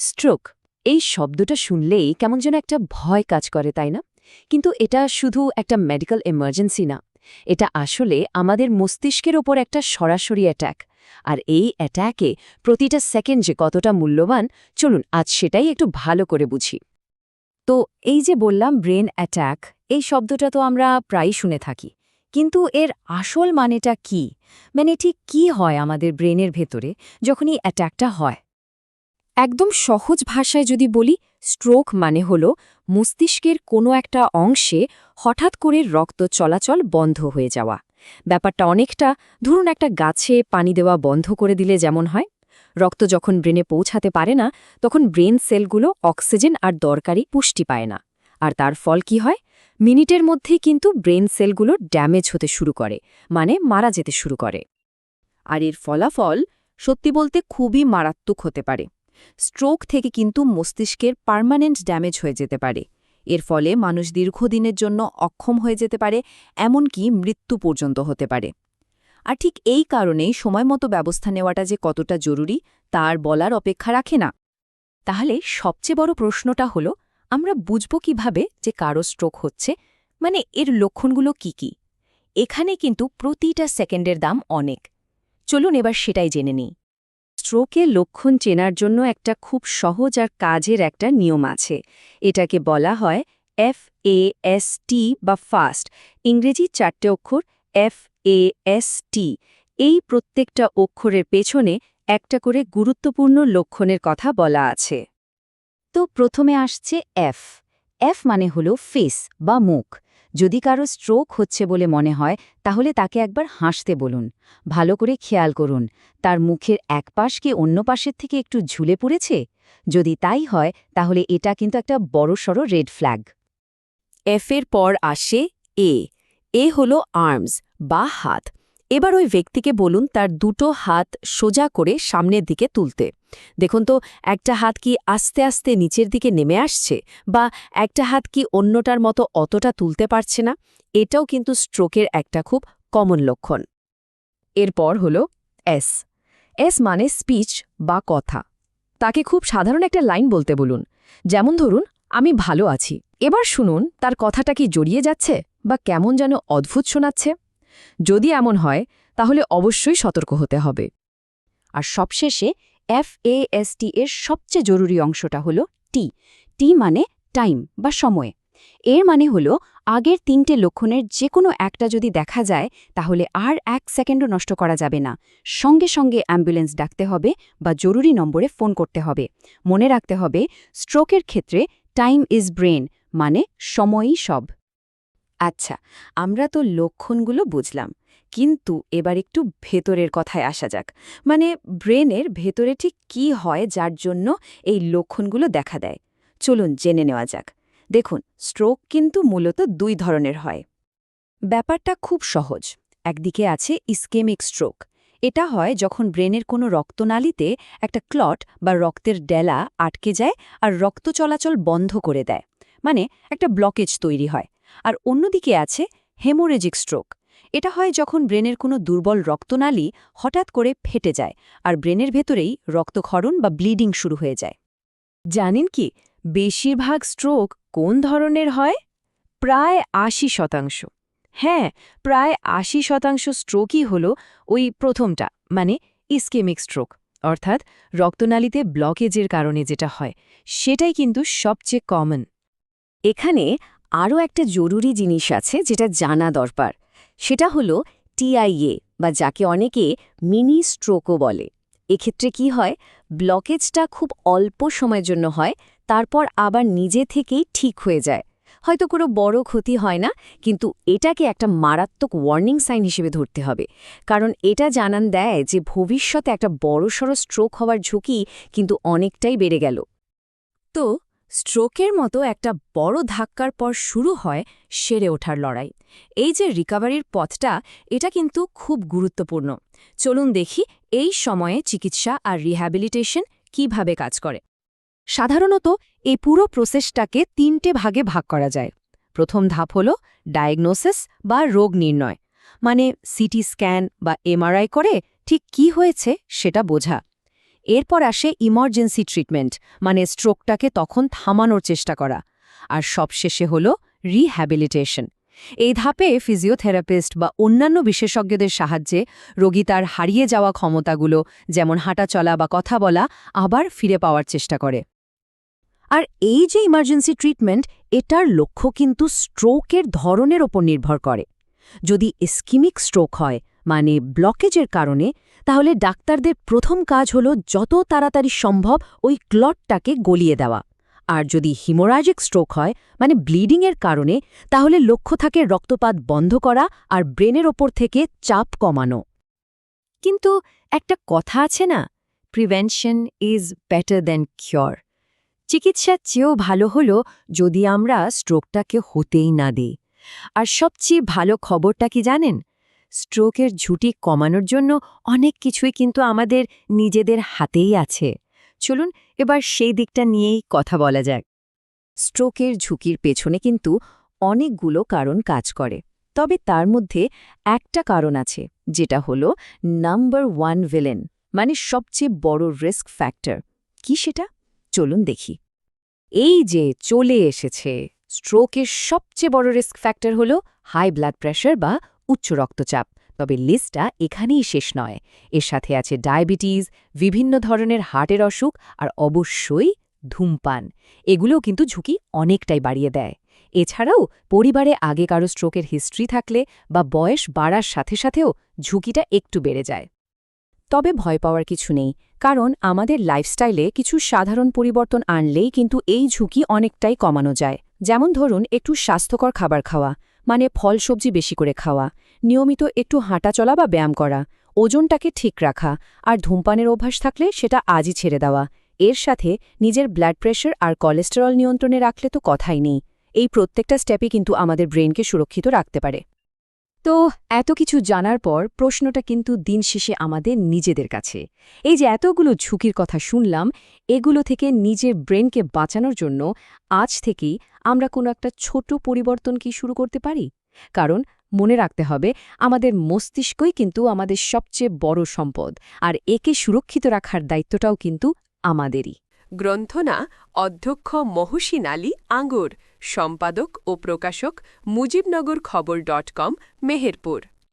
Stroke, এই শব্দটা শুনলেই কেমন যেন একটা ভয় কাজ করে, তাই না? কিন্তু এটা শুধু একটা মেডিকেল এমার্জেন্সি না, এটা আসলে আমাদের মস্তিষ্কের ওপর একটা সরাসরি অ্যাট্যাক আর এই অ্যাট্যাকে প্রতিটা সেকেন্ড যে কতটা মূল্যবান, চলুন আজ সেটাই একটু ভালো করে বুঝি। তো এই যে বললাম ব্রেন অ্যাট্যাক এই শব্দটা তো আমরা প্রায়ই শুনে থাকি, কিন্তু এর আসল মানেটা কি? মানে ঠিক কি হয় আমাদের ব্রেনের ভেতরে যখন এই অ্যাট্যাকটা হয়? একদম সহজ ভাষায় যদি বলি স্ট্রোক মানে হল মস্তিষ্কের কোনো একটা অংশে হঠাৎ করে রক্ত চলাচল বন্ধ হয়ে যাওয়া। ব্যাপারটা অনেকটা, ধরুন একটা গাছে পানি দেওয়া বন্ধ করে দিলে যেমন হয়। রক্ত যখন ব্রেনে পৌঁছাতে পারে না, তখন ব্রেন সেলগুলো অক্সিজেন আর দরকারি পুষ্টি পায় না। আর তার ফল কি হয়? মিনিটের মধ্যেই কিন্তু ব্রেন সেলগুলো ড্যামেজ হতে শুরু করে মানে মারা যেতে শুরু করে। আর এর ফলাফল সত্যি বলতে খুবই মারাত্মক হতে পারে। স্ট্রোক থেকে কিন্তু মস্তিষ্কের পার্মানেন্ট ড্যামেজ হয়ে যেতে পারে। এর ফলে মানুষ দীর্ঘদিনের জন্য অক্ষম হয়ে যেতে পারে, এমনকি মৃত্যু পর্যন্ত হতে পারে। আর ঠিক এই কারণেই সময়মতো ব্যবস্থা নেওয়াটা যে কতটা জরুরি, তার বলার অপেক্ষা রাখে না। তাহলে সবচেয়ে বড় প্রশ্নটা হল, আমরা বুঝব কীভাবে যে কারও স্ট্রোক হচ্ছে? মানে এর লক্ষণগুলো কি কি? এখানে কিন্তু প্রতিটা সেকেন্ডের দাম অনেক। চলুন এবার সেটাই জেনে নিই। স্ট্রোকের লক্ষণ চেনার জন্য একটা খুব সহজ আর কাজের একটা নিয়ম আছে। এটাকে বলা হয় এফ এ এস টি বা ফাস্ট ইংরেজি চারটে অক্ষর এফ এ এস টি এই প্রত্যেকটা অক্ষরের পেছনে একটা করে গুরুত্বপূর্ণ লক্ষণের কথা বলা আছে। তো প্রথমে আসছে এফ এফ মানে হল ফেস বা মুখ। যদি কারও স্ট্রোক হচ্ছে বলে মনে হয়, তাহলে তাকে একবার হাসতে বলুন। ভালো করে খেয়াল করুন, তার মুখের এক পাশ কি অন্য পাশের থেকে একটু ঝুলে পড়েছে? যদি তাই হয়, তাহলে এটা কিন্তু একটা বড়সড় রেড ফ্ল্যাগ এফের পর আসে এ এ হল আর্মস বা হাত। এবার ওই ব্যক্তিকে বলুন তার দুটো হাত সোজা করে সামনের দিকে তুলতে। দেখুন তো, একটা হাত কি আস্তে আস্তে নিচের দিকে নেমে আসছে বা একটা হাত কি অন্যটার মতো অতটা তুলতে পারছে না? এটাও কিন্তু স্ট্রোকের একটা খুব কমন লক্ষণ। এরপর হল এস। এস মানে স্পিচ বা কথা। তাকে খুব সাধারণ একটা লাইন বলতে বলুন। যেমন ধরুন, আমি ভালো আছি। এবার শুনুন, তার কথাটা কি জড়িয়ে যাচ্ছে বা কেমন যেন অদ্ভুত শোনাচ্ছে? যদি এমন হয়, তাহলে অবশ্যই সতর্ক হতে হবে। আর সবশেষে এফ এ এস টি এর সবচেয়ে জরুরি অংশটা হল টি টি মানে টাইম বা সময়। এর মানে হল আগের তিনটে লক্ষণের যে কোনো একটা যদি দেখা যায়, তাহলে আর এক সেকেন্ডও নষ্ট করা যাবে না। সঙ্গে সঙ্গে অ্যাম্বুলেন্স ডাকতে হবে বা জরুরি নম্বরে ফোন করতে হবে। মনে রাখতে হবে, স্ট্রোকের ক্ষেত্রে টাইম ইজ ব্রেন মানে সময়ই সব। আচ্ছা আমরা তো লক্ষণগুলো বুঝলাম। কিন্তু এবার একটু ভেতরের কথায় আসা যাক। মানে ব্রেনের ভেতরে ঠিক কি হয় যার জন্য এই লক্ষণগুলো দেখা দেয়? চলুন জেনে নেওয়া যাক। দেখুন, স্ট্রোক কিন্তু মূলত দুই ধরনের হয়। ব্যাপারটা খুব সহজ। একদিকে আছে ইস্কেমিক স্ট্রোক। এটা হয় যখন ব্রেনের কোনো রক্তনালীতে একটা ক্লট বা রক্তের ডেলা আটকে যায় আর রক্ত চলাচল বন্ধ করে দেয়। মানে একটা ব্লকেজ তৈরি হয়। আর অন্যদিকে আছে হেমোরেজিক স্ট্রোক। এটা হয় যখন ব্রেনের কোনো দুর্বল রক্তনালী হঠাৎ করে ফেটে যায় আর ব্রেনের ভেতরেই রক্তক্ষরণ বা ব্লিডিং শুরু হয়ে যায়। জানেন কি, বেশিরভাগ স্ট্রোক কোন ধরনের হয়? প্রায় আশি শতাংশ। হ্যাঁ প্রায় আশি শতাংশ স্ট্রোকই হল ওই প্রথমটা মানে ইস্কেমিক স্ট্রোক, অর্থাৎ রক্তনালীতে ব্লকেজের কারণে যেটা হয়, সেটাই কিন্তু সবচেয়ে কমন। এখানে আরও একটা জরুরি জিনিস আছে যেটা জানা দরকার। সেটা হলো টিআইএ বা যাকে অনেকে মিনি স্ট্রোকও বলে। এক্ষেত্রে কি হয়, ব্লকেজটা খুব অল্প সময়ের জন্য হয়, তারপর আবার নিজে থেকেই ঠিক হয়ে যায়। হয়তো কোনো বড় ক্ষতি হয় না, কিন্তু এটাকে একটা মারাত্মক ওয়ার্নিং সাইন হিসেবে ধরতে হবে। কারণ এটা জানান দেয় যে ভবিষ্যতে একটা বড়সড় স্ট্রোক হওয়ার ঝুঁকি কিন্তু অনেকটাই বেড়ে গেল। তো স্ট্রোকের মতো একটা বড় ধাক্কার পর শুরু হয় সেরে ওঠার লড়াই। এই যে রিকাভারির পথটা, এটা কিন্তু খুব গুরুত্বপূর্ণ। চলুন দেখি এই সময়ে চিকিৎসা আর রিহ্যাবিলিটেশন কীভাবে কাজ করে। সাধারণত এই পুরো প্রসেসটাকে তিনটে ভাগে ভাগ করা যায়। প্রথম ধাপ হল ডায়াগনোসিস বা রোগ নির্ণয়। মানে সিটি স্ক্যান বা এমআরআই করে ঠিক কি হয়েছে সেটা বোঝা। এরপর আসে ইমার্জেন্সি ট্রিটমেন্ট মানে স্ট্রোকটাকে তখন থামানোর চেষ্টা করা। আর সবশেষে হল রিহ্যাবিলিটেশন এই ধাপে ফিজিওথেরাপিস্ট বা অন্যান্য বিশেষজ্ঞদের সাহায্যে রোগী তার হারিয়ে যাওয়া ক্ষমতাগুলো, যেমন হাঁটা চলা বা কথা বলা, আবার ফিরে পাওয়ার চেষ্টা করে। আর এই যে ইমার্জেন্সি ট্রিটমেন্ট এটার লক্ষ্য কিন্তু স্ট্রোকের ধরনের ওপর নির্ভর করে। যদি ইস্কিমিক স্ট্রোক হয় মানে ব্লকেজের কারণে তাহলে ডাক্তারদের প্রথম কাজ হল যত তাড়াতাড়ি সম্ভব ওই ক্লটটাকে গলিয়ে দেওয়া। আর যদি হিমোরাজিক স্ট্রোক হয় মানে ব্লিডিংয়ের কারণে, তাহলে লক্ষ্য থাকে রক্তপাত বন্ধ করা আর ব্রেনের ওপর থেকে চাপ কমানো। কিন্তু একটা কথা আছে না, prevention is better than cure. চিকিৎসার চেয়েও ভালো হলো যদি আমরা স্ট্রোকটাকে হতেই না দিই। আর সবচেয়ে ভালো খবরটা কি জানেন? স্ট্রোকের ঝুঁটি কমানোর জন্য অনেক কিছুই কিন্তু আমাদের নিজেদের হাতেই আছে। চলুন এবার সেই দিকটা নিয়েই কথা বলা যাক। স্ট্রোকের ঝুঁকির পেছনে কিন্তু অনেকগুলো কারণ কাজ করে। তবে তার মধ্যে একটা কারণ আছে, যেটা হলো নাম্বার ওয়ান ভিলেন মানে সবচেয়ে বড় রিস্ক ফ্যাক্টর। কি সেটা? চলুন দেখি। এই যে চলে এসেছে, স্ট্রোকের সবচেয়ে বড় রিস্ক ফ্যাক্টর হল হাই ব্লাড প্রেশার বা উচ্চ রক্তচাপ, তবে লিস্টটা এখানেই শেষ নয়। এর সাথে আছে ডায়াবেটিস, বিভিন্ন ধরনের হার্টের অসুখ আর অবশ্যই ধূমপান। এগুলোও কিন্তু ঝুঁকি অনেকটাই বাড়িয়ে দেয়। এছাড়াও পরিবারে আগে কারও স্ট্রোকের হিস্ট্রি থাকলে বা বয়স বাড়ার সাথে সাথেও ঝুঁকিটা একটু বেড়ে যায়। তবে ভয় পাওয়ার কিছু নেই, কারণ আমাদের লাইফস্টাইলে কিছু সাধারণ পরিবর্তন আনলেই কিন্তু এই ঝুঁকি অনেকটাই কমানো যায়। যেমন ধরুন, একটু স্বাস্থ্যকর খাবার খাওয়া মানে ফল সবজি বেশি করে খাওয়া। নিয়মিত একটু হাঁটা চলা বা ব্যায়াম করা। ওজনটাকে ঠিক রাখা। আর ধূমপানের অভ্যাস থাকলে সেটা আজই ছেড়ে দেওয়া। এর সাথে নিজের ব্লাড প্রেশার আর কোলেস্টেরল নিয়ন্ত্রণে রাখলে তো কথাই নেই। এই প্রত্যেকটা স্টেপই কিন্তু আমাদের ব্রেনকে সুরক্ষিত রাখতে পারে। তো এত কিছু জানার পর প্রশ্নটা কিন্তু দিন শেষে আমাদের নিজেদের কাছে। এই যে এতগুলো ঝুঁকির কথা শুনলাম, এগুলো থেকে নিজের ব্রেনকে বাঁচানোর জন্য আজ থেকেই আমরা কোনো একটা ছোট পরিবর্তন কি শুরু করতে পারি? কারণ মনে রাখতে হবে, আমাদের মস্তিষ্কই কিন্তু আমাদের সবচেয়ে বড় সম্পদ, আর একে সুরক্ষিত রাখার দায়িত্বটাও কিন্তু আমাদেরই। গ্রন্থনা, অধ্যক্ষ মহসিন আলী আঙ্গুর, সম্পাদক ও প্রকাশক মুজিবনগর খবর ডট কম, মেহেরপুর।